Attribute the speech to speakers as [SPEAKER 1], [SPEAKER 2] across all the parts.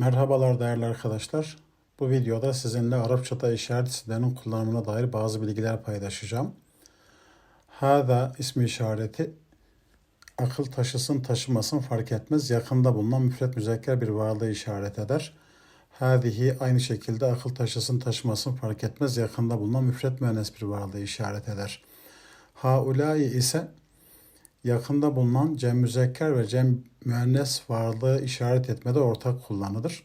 [SPEAKER 1] Merhabalar değerli arkadaşlar. Bu videoda sizinle Arapçada işaret isimlerinin kullanımına dair bazı bilgiler paylaşacağım. Hada ismi işareti akıl taşısın taşımasın fark etmez. Yakında bulunan müfret müzekker bir varlığı işaret eder. Hadihi aynı şekilde akıl taşısın taşımasın fark etmez. Yakında bulunan müfret müennes bir varlığı işaret eder. Haulai ise yakında bulunan cem müzekker ve cem müennes varlığı işaret etmede ortak kullanılır.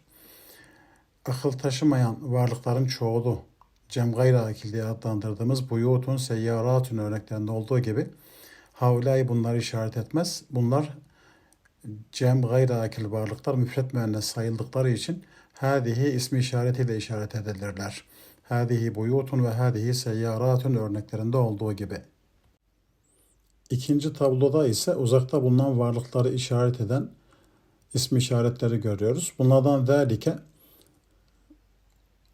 [SPEAKER 1] Akıl taşımayan varlıkların çoğulu cem gayri akil diye adlandırdığımız buyutun, seyyaratun örneklerinde olduğu gibi havlay bunları işaret etmez. Bunlar cem gayri akil varlıklar müfret müennes sayıldıkları için hadihi ismi işaretiyle işaret edilirler. Hadihi buyutun ve hadihi seyyaratun örneklerinde olduğu gibi. İkinci tabloda ise uzakta bulunan varlıkları işaret eden ismi işaretleri görüyoruz. Bunlardan zalike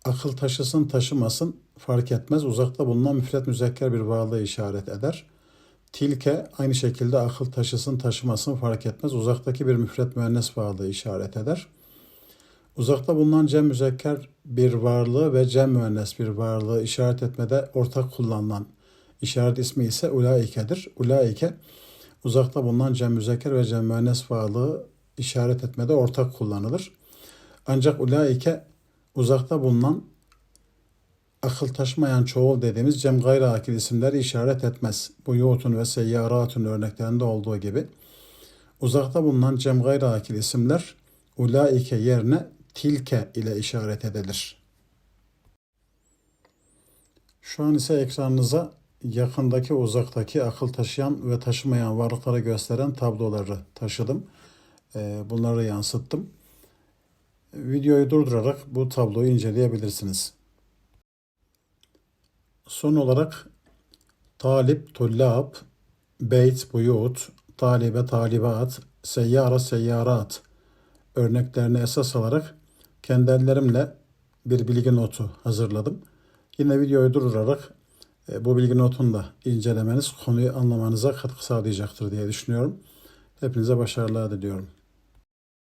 [SPEAKER 1] akıl taşısın taşımasın fark etmez. Uzakta bulunan müfret müzekker bir varlığı işaret eder. Tilke aynı şekilde akıl taşısın taşımasın fark etmez. Uzaktaki bir müfret müennes varlığı işaret eder. Uzakta bulunan cem müzekker bir varlığı ve cem müennes bir varlığı işaret etmede ortak kullanılan işaret ismi ise ulaikedir. Ulaike uzakta bulunan cem müzekker ve cem müennes varlığı işaret etmede ortak kullanılır. Ancak ulaike uzakta bulunan akıl taşımayan çoğul dediğimiz cem gayri akil isimleri işaret etmez. Bu yutun ve seyyaratun örneklerinde olduğu gibi. Uzakta bulunan cem gayri akil isimler ulaike yerine tilke ile işaret edilir. Şu an ise ekranınıza yakındaki uzaktaki akıl taşıyan ve taşımayan varlıkları gösteren tabloları taşıdım. Ee, Bunları yansıttım. Videoyu durdurarak bu tabloyu inceleyebilirsiniz. Son olarak talip, tullab, beyt, buyut, talibe, talibat, seyyara, seyyarat örneklerini esas alarak kendi ellerimle bir bilgi notu hazırladım. Yine videoyu durdurarak bu bilgi notunu da incelemeniz konuyu anlamanıza katkı sağlayacaktır diye düşünüyorum. Hepinize başarılar diliyorum.